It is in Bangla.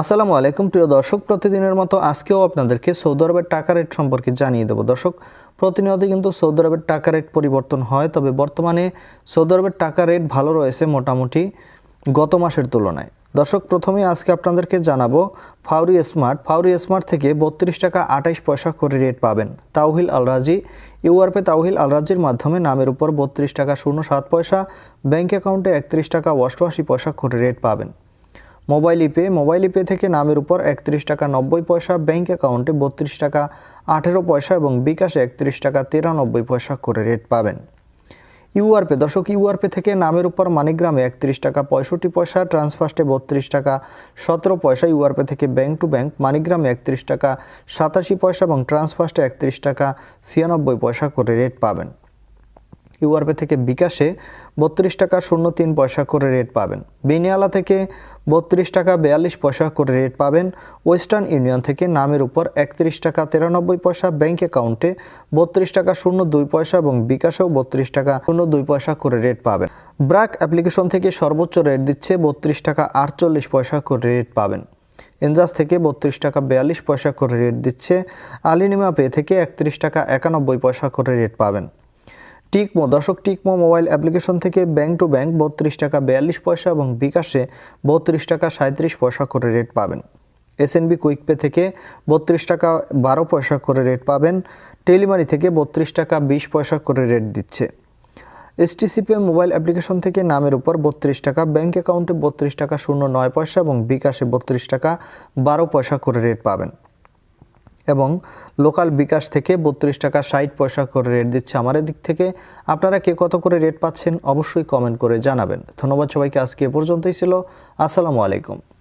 আসসালামু আলাইকুম, প্রিয় দর্শক। প্রতিদিনের মতো আজকেও আপনাদেরকে সৌদি আরবের টাকা রেট সম্পর্কে জানিয়ে দেবো। দর্শক প্রতিনিয়ত কিন্তু সৌদি আরবের টাকা রেট পরিবর্তন হয়, তবে বর্তমানে সৌদি আরবের টাকা রেট ভালো রয়েছে মোটামুটি গত মাসের তুলনায়। দর্শক প্রথমে আজকে আপনাদেরকে জানাব, ফাউরি স্মার্ট ফাউরি স্মার্ট থেকে বত্রিশ টাকা আঠাইশ পয়সা করে রেট পাবেন তাওহিল আলরাজি। ইউআরপে তাওহিল আলরাজির মাধ্যমে নামের উপর বত্রিশ টাকা শূন্য সাত পয়সা ব্যাঙ্ক অ্যাকাউন্টে একত্রিশ টাকা অষ্টআশি পয়সা করে রেট পাবেন। মোবাইল ইপে মোবাইল ইপে থেকে নামের উপর একত্রিশ টাকা নব্বই পয়সা, ব্যাংক অ্যাকাউন্টে বত্রিশ টাকা আঠেরো পয়সা এবং বিকাশে একত্রিশ টাকা তিরানব্বই পয়সা করে রেট পাবেন। ইউআরপে, দর্শক, ইউআরপে থেকে নামের উপর মানিগ্রামে একত্রিশ টাকা পঁয়ষট্টি পয়সা ট্রান্সফার্স্টে বত্রিশ টাকা সতেরো পয়সা, ইউআরপে থেকে ব্যাংক টু ব্যাংক মানিগ্রামে একত্রিশ টাকা সাতাশি পয়সা এবং ট্রান্সফার্স্টে একত্রিশ টাকা ছিয়ানব্বই পয়সা করে রেট পাবেন। ইউআরপে থেকে বিকাশে বত্রিশ টাকা শূন্য তিন পয়সা করে রেট পাবেন। বেনিয়ালা থেকে বত্রিশ টাকা বিয়াল্লিশ পয়সা করে রেট পাবেন। ওয়েস্টার্ন ইউনিয়ন থেকে নামের উপর একত্রিশ টাকা তিরানব্বই পয়সা ব্যাংক অ্যাকাউন্টে বত্রিশ টাকা শূন্য দুই পয়সা এবং বিকাশেও বত্রিশ টাকা শূন্য দুই পয়সা করে রেট পাবেন। ব্র্যাক অ্যাপ্লিকেশন থেকে সর্বোচ্চ রেট দিচ্ছে বত্রিশ টাকা আটচল্লিশ পয়সা করে রেট পাবেন। এনজাস থেকে বত্রিশ টাকা বিয়াল্লিশ পয়সা করে রেট দিচ্ছে। আলিনিমা পে থেকে একত্রিশ টাকা একানব্বই পয়সা করে রেট পাবেন। টিকমো, দর্শক টিকমো মোবাইল অ্যাপ্লিকেশন থেকে ব্যাংক টু ব্যাংক বত্রিশ টাকা বিয়াল্লিশ পয়সা এবং বিকাশে বত্রিশ টাকা সাঁত্রিশ পয়সা করে রেট পাবেন। এসএনবি কুইক পে থেকে বত্রিশ টাকা বারো পয়সা করে রেট পাবেন। টেলিমানি থেকে বত্রিশ টাকা বিশ পয়সা করে রেট দিচ্ছে। এসটিসিপে মোবাইল অ্যাপ্লিকেশন থেকে নামের উপর বত্রিশ টাকা ব্যাঙ্ক অ্যাকাউন্টে বত্রিশ টাকা শূন্য নয় পয়সা এবং বিকাশে বত্রিশ টাকা বারো পয়সা করে রেট পাবেন। এবং লোকাল বিকাশ থেকে বত্রিশ টাকা ষাট পয়সা করে রেট দিচ্ছে আমার দিক থেকে। আপনারা কে কত করে রেট পাচ্ছেন অবশ্যই কমেন্ট করে জানাবেন। ধন্যবাদ সবাইকে, আজকে এ পর্যন্তই ছিল। আসসালামু আলাইকুম।